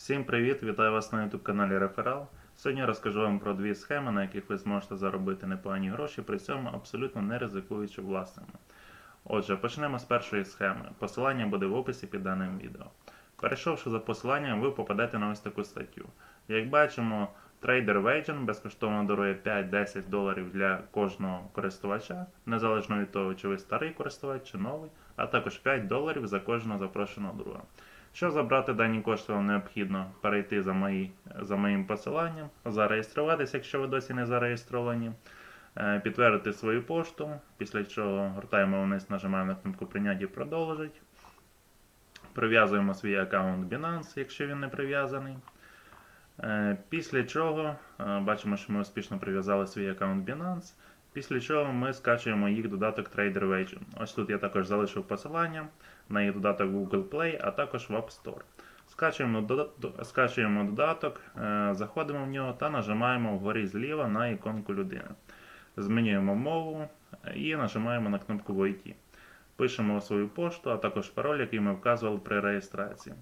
Всім привіт! Вітаю вас на YouTube каналі Реферал. Сьогодні розкажу вам про дві схеми, на яких ви зможете заробити непогані гроші, при цьому абсолютно не ризикуючи власними. Отже, почнемо з першої схеми. Посилання буде в описі під даним відео. Перейшовши за посиланням, ви попадете на ось таку статтю. Як бачимо, Trader Wagen безкоштовно дарує 5-10 доларів для кожного користувача, незалежно від того, чи ви старий користувач чи новий, а також 5 доларів за кожного запрошеного друга. Щоб забрати дані кошти, вам необхідно перейти за, мої, за моїм посиланням, зареєструватися, якщо ви досі не зареєстровані, е, підтвердити свою пошту, після чого гортаємо вниз, нажимаємо на кнопку прийняти і продовжить. Прив'язуємо свій аккаунт Binance, якщо він не прив'язаний. Е, Після чого е, бачимо, що ми успішно прив'язали свій аккаунт Binance. Після чого ми скачуємо їх додаток Trader Wagen. Ось тут я також залишив посилання на їх додаток Google Play, а також в App Store. Скачуємо, дода- скачуємо додаток, е, заходимо в нього та нажимаємо вгорі зліва на іконку людини. Змінюємо мову е, і нажимаємо на кнопку Войти. Пишемо свою пошту, а також пароль, який ми вказували при реєстрації.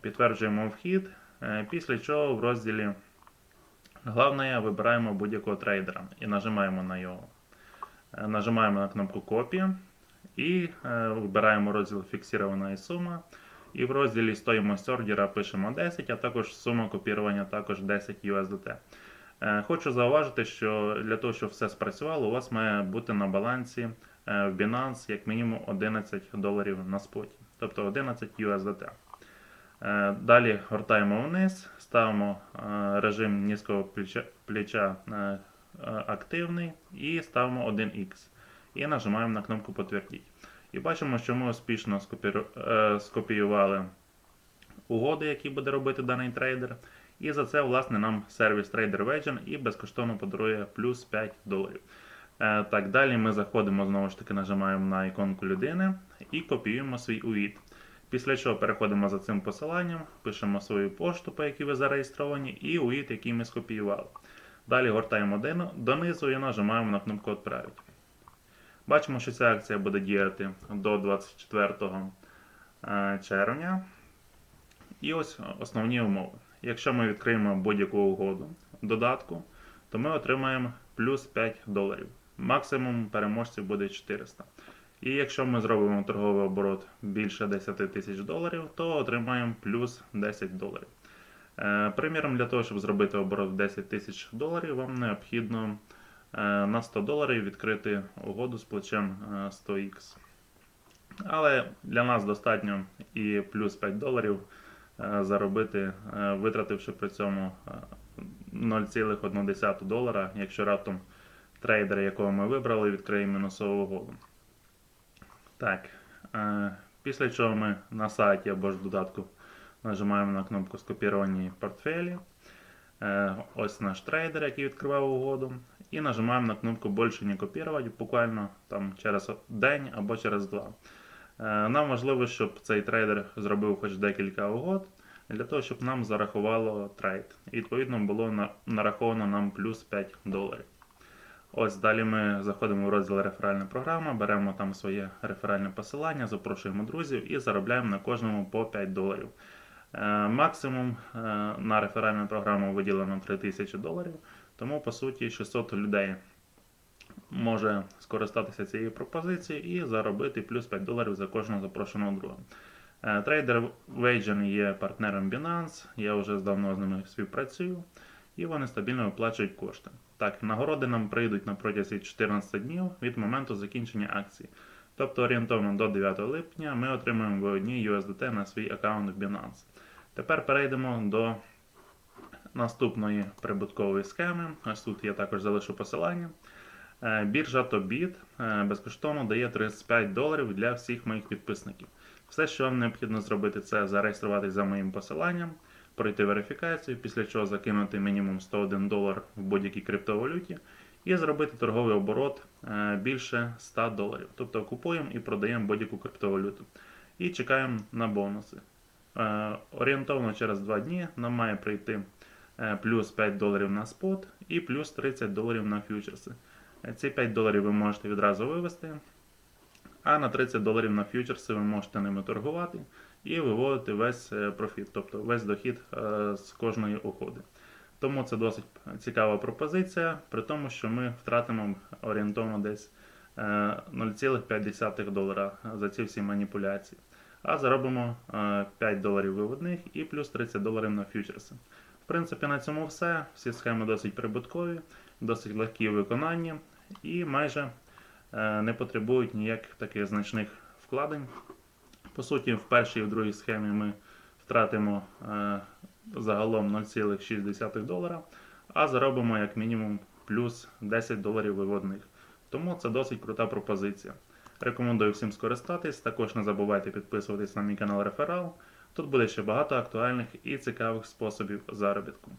Підтверджуємо вхід, е, після чого в розділі Головне, вибираємо будь-якого трейдера і нажимаємо на його. Е, Нажимаємо на кнопку Копія і е, вибираємо розділ Фіксирована сума. І в розділі стоїмость ордера пишемо 10, а також сума копірування також 10 USDT. Е, Хочу зауважити, що для того, щоб все спрацювало, у вас має бути на балансі е, в Binance як мінімум 11 доларів на споті, тобто 11 USDT. Е, Далі гортаємо вниз, ставимо е, режим низького плеча, плеча е, активний і ставимо 1X. І нажимаємо на кнопку Підтвердіть. І бачимо, що ми успішно скопіювали угоди, які буде робити даний трейдер. І за це, власне, нам сервіс Trader Wagen і безкоштовно подарує плюс 5 доларів. Так, далі ми заходимо, знову ж таки, нажимаємо на іконку людини і копіюємо свій увід. Після чого переходимо за цим посиланням, пишемо свою пошту, по якій ви зареєстровані, і УІД, який ми скопіювали. Далі гортаємо донизу і нажимаємо на кнопку Отправити. Бачимо, що ця акція буде діяти до 24 е, червня. І ось основні умови. Якщо ми відкриємо будь-яку угоду додатку, то ми отримаємо плюс 5 доларів. Максимум переможців буде 400. І якщо ми зробимо торговий оборот більше 10 тисяч доларів, то отримаємо плюс 10 доларів. Е, приміром, для того, щоб зробити оборот в 10 тисяч доларів, вам необхідно е, на 100 доларів відкрити угоду з плечем е, 100х. Але для нас достатньо і плюс 5 доларів е, заробити, е, витративши при цьому е, 0,1 долара, якщо раптом трейдер, якого ми вибрали, відкриє мінусову угоду. Так, е, після чого ми на сайті або ж в додатку нажимаємо на кнопку скопіровані портфелі. Е, ось наш трейдер, який відкривав угоду. І нажимаємо на кнопку «Більше не копірувати буквально там через день або через два. Е, Нам важливо, щоб цей трейдер зробив хоч декілька угод, для того, щоб нам зарахувало трейд. І відповідно було нараховано нам плюс 5 доларів. Ось далі ми заходимо в розділ реферальна програма, беремо там своє реферальне посилання, запрошуємо друзів і заробляємо на кожному по 5 доларів. Е, Максимум е, на реферальну програму виділено 3000 доларів, тому по суті 600 людей може скористатися цією пропозицією і заробити плюс 5 доларів за кожного запрошеного друга. Е, Трейдер Wagen є партнером Binance, я вже давно з ними співпрацюю, і вони стабільно виплачують кошти. Так, нагороди нам прийдуть на протязі 14 днів від моменту закінчення акції. Тобто орієнтовно до 9 липня ми отримаємо в одній USDT на свій аккаунт в Binance. Тепер перейдемо до наступної прибуткової схеми. Ось тут я також залишу посилання. Е, Біржа Tobit е, безкоштовно дає 35 доларів для всіх моїх підписників. Все, що вам необхідно зробити, це зареєструватися за моїм посиланням, пройти верифікацію, після чого закинути мінімум 101 долар в будь-якій криптовалюті і зробити торговий оборот е, більше 100 доларів. Тобто купуємо і продаємо будь-яку криптовалюту. І чекаємо на бонуси. Е, Орієнтовно через 2 дні нам має прийти е, плюс 5 доларів на спот і плюс 30 доларів на фьючерси. Ці 5 доларів ви можете відразу вивести, а на 30 доларів на фьючерси ви можете ними торгувати і виводити весь е, профіт, тобто весь дохід е, з кожної угоди. Тому це досить цікава пропозиція, при тому, що ми втратимо орієнтовно десь е, 0,5 долара за ці всі маніпуляції. А заробимо е, 5 доларів виводних і плюс 30 доларів на фьючерси. В принципі, на цьому все. Всі схеми досить прибуткові, досить легкі у виконанні і майже е, не потребують ніяких таких значних вкладень. По суті, в першій і в другій схемі ми втратимо е, загалом 0,6 долара, а заробимо як мінімум плюс 10 доларів виводних. Тому це досить крута пропозиція. Рекомендую всім скористатись. Також не забувайте підписуватись на мій канал Реферал. Тут буде ще багато актуальних і цікавих способів заробітку.